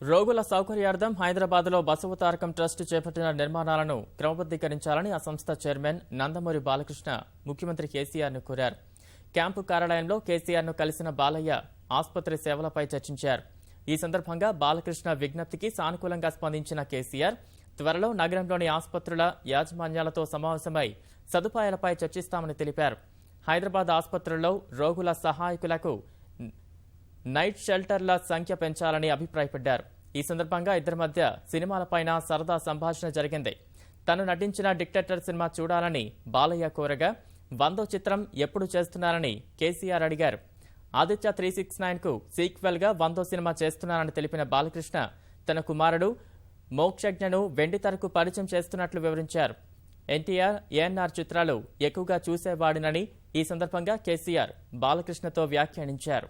రోగుల సౌకర్యార్థం హైదరాబాద్లో బసవతారకం ట్రస్ట్ చేపట్టిన నిర్మాణాలను క్రమబద్దీకరించాలని ఆ సంస్థ చైర్మన్ నందమూరి బాలకృష్ణ ముఖ్యమంత్రి కేసీఆర్ను కోరారు. క్యాంపు కార్యాలయంలో కేసీఆర్ను కలిసిన బాలయ్య ఆసుపత్రి సేవలపై చర్చించారు. ఈ సందర్భంగా బాలకృష్ణ విజ్ఞప్తికి సానుకూలంగా స్పందించిన కేసీఆర్ త్వరలో నగరంలోని ఆసుపత్రుల యాజమాన్యాలతో సమావేశమై సదుపాయాలపై చర్చిస్తామని తెలిపారు. హైదరాబాద్ ఆసుపత్రుల్లో రోగుల సహాయకులకు నైట్ షెల్టర్ల సంఖ్య పెంచాలని అభిప్రాయపడ్డారు. ఈ సందర్భంగా ఇద్దరి మధ్య సినిమాలపైన సరదా సంభాషణ జరిగింది. తను నటించిన డిక్టేటర్ సినిమా చూడాలని బాలయ్య కోరగా వందో చిత్రం ఎప్పుడు చేస్తున్నారని కేసీఆర్ అడిగారు. ఆదిత్య త్రీ సిక్స్ నైన్కు సీక్వెల్గా వందో సినిమా చేస్తున్నారని తెలిపిన బాలకృష్ణ తన కుమారుడు మోక్షజ్ఞను వెండితెరకు పరిచయం చేస్తున్నట్లు వివరించారు. ఎన్టీఆర్ ఏఎన్ఆర్ చిత్రాలు ఎక్కువగా చూసేవాడినని ఈ సందర్భంగా కేసీఆర్ బాలకృష్ణతో వ్యాఖ్యానించారు.